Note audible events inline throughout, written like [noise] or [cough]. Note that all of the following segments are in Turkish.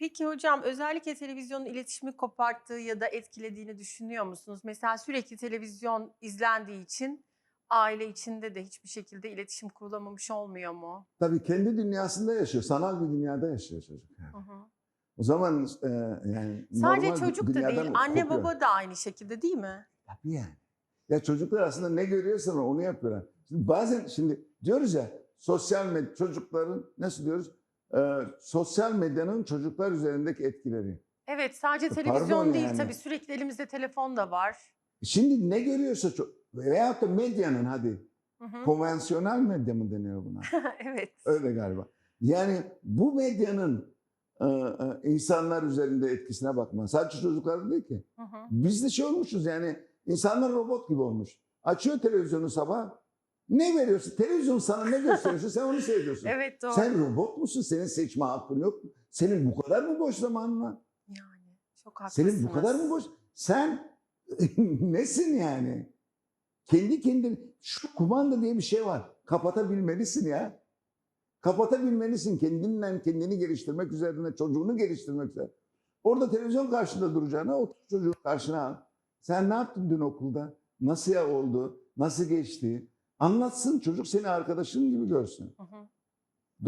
Peki hocam özellikle televizyonun iletişimi koparttığı ya da etkilediğini düşünüyor musunuz? Mesela sürekli televizyon izlendiği için aile içinde de hiçbir şekilde iletişim kurulamamış olmuyor mu? Tabii kendi dünyasında yaşıyor. Sanal bir dünyada yaşıyor çocuk. yani. Hı hı. O zaman e, yani Sadece çocuk da değil, anne kopuyor. baba da aynı şekilde değil mi? Tabii yani. Ya çocuklar aslında ne görüyorsan onu yapıyorlar. Şimdi bazen şimdi diyoruz ya sosyal medya çocukların nasıl diyoruz? Ee, sosyal medyanın çocuklar üzerindeki etkileri. Evet, sadece E, televizyon pardon değil yani. tabii sürekli elimizde telefon da var. Şimdi ne görüyorsa ço- veyahut da medyanın hadi Hı hı. konvansiyonel medya mı deniyor buna? [laughs] evet. Öyle galiba. Yani bu medyanın e, e, insanlar üzerinde etkisine bakma. Sadece çocuklar değil ki. Hı hı. Biz de şey olmuşuz yani insanlar robot gibi olmuş. Açıyor televizyonu sabah. Ne veriyorsun? Televizyon sana ne gösteriyorsa sen onu seyrediyorsun. [laughs] Evet doğru. Sen robot musun? Senin seçme hakkın yok mu? Senin bu kadar mı boş zamanın var? Yani çok haklısınız. Senin bu kadar mı boş? Sen [laughs] nesin yani? Kendi kendine şu kumanda diye bir şey var. Kapatabilmelisin ya. Kapatabilmelisin kendinden kendini geliştirmek üzerine, çocuğunu geliştirmek üzerine. Orada televizyon karşında duracağına o çocuğun karşına al. Sen ne yaptın dün okulda? Nasıl ya oldu? Nasıl geçti? Anlatsın çocuk seni arkadaşın gibi görsün. Hı hı.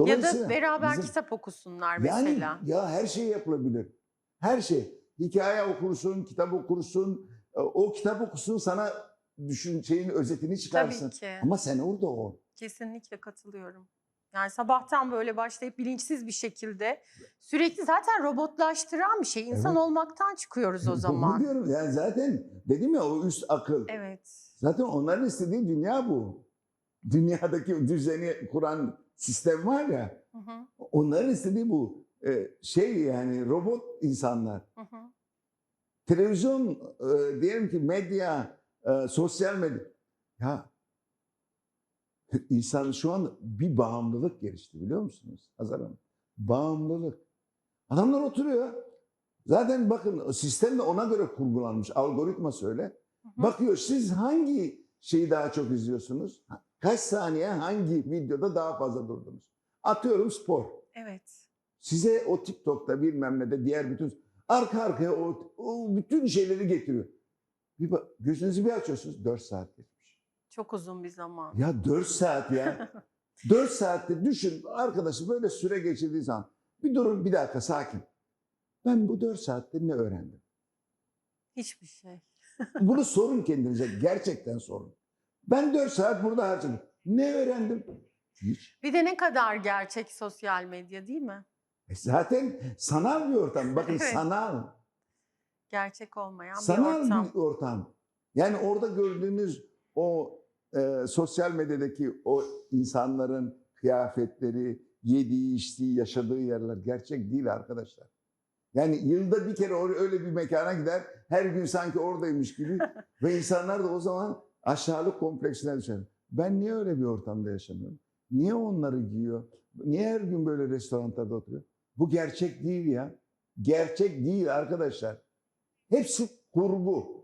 Ya da beraber bizim- kitap okusunlar yani mesela. ya her şey yapılabilir. Her şey. Hikaye okursun, kitap okursun. e, O kitap okusun sana düşün şeyin özetini çıkarsın. Tabii ki. Ama sen orada ol. Kesinlikle katılıyorum. Yani sabahtan böyle başlayıp bilinçsiz bir şekilde sürekli zaten robotlaştıran bir şey. İnsan Evet. olmaktan çıkıyoruz o [laughs] Bunu zaman. diyorum. Yani zaten dedim ya o üst akıl. Evet. Zaten onların istediği dünya bu. Dünyadaki düzeni kuran sistem var ya. Hı hı, Onların istediği bu. E, şey yani robot insanlar. hı hı. Televizyon e, diyelim ki medya, e, sosyal medya. Ya insan şu an bir bağımlılık gelişti biliyor musunuz Hazar Hanım? Bağımlılık. Adamlar oturuyor. Zaten bakın sistem de ona göre kurgulanmış. Algoritma söyle. Bakıyor siz hangi şeyi daha çok izliyorsunuz? Kaç saniye hangi videoda daha fazla durdunuz? Atıyorum spor. Evet. Size o TikTok'ta bilmem ne de diğer bütün arka arkaya o, o bütün şeyleri getiriyor. Bir bak, gözünüzü bir açıyorsunuz 4 saat geçmiş. Çok uzun bir zaman. Ya 4 saat ya. [laughs] 4 saatte düşün arkadaşı böyle süre geçirdiği zaman bir durun bir dakika sakin. Ben bu 4 saatte ne öğrendim? Hiçbir şey. Bunu sorun kendinize gerçekten sorun. Ben 4 saat burada harcadım. Ne öğrendim? Hiç. Bir de ne kadar gerçek sosyal medya değil mi? E zaten sanal bir ortam. Bakın Evet. sanal. Gerçek olmayan sanal bir ortam. bir ortam. Yani orada gördüğünüz o e, sosyal medyadaki o insanların kıyafetleri, yediği, içtiği, yaşadığı yerler gerçek değil arkadaşlar. Yani yılda bir kere or- öyle bir mekana gider, her gün sanki oradaymış gibi [laughs] ve insanlar da o zaman aşağılık kompleksine düşer. Ben niye öyle bir ortamda yaşamıyorum? Niye onları giyiyor? Niye her gün böyle restoranlarda oturuyor? Bu gerçek değil ya. Gerçek değil arkadaşlar. Hepsi kurgu.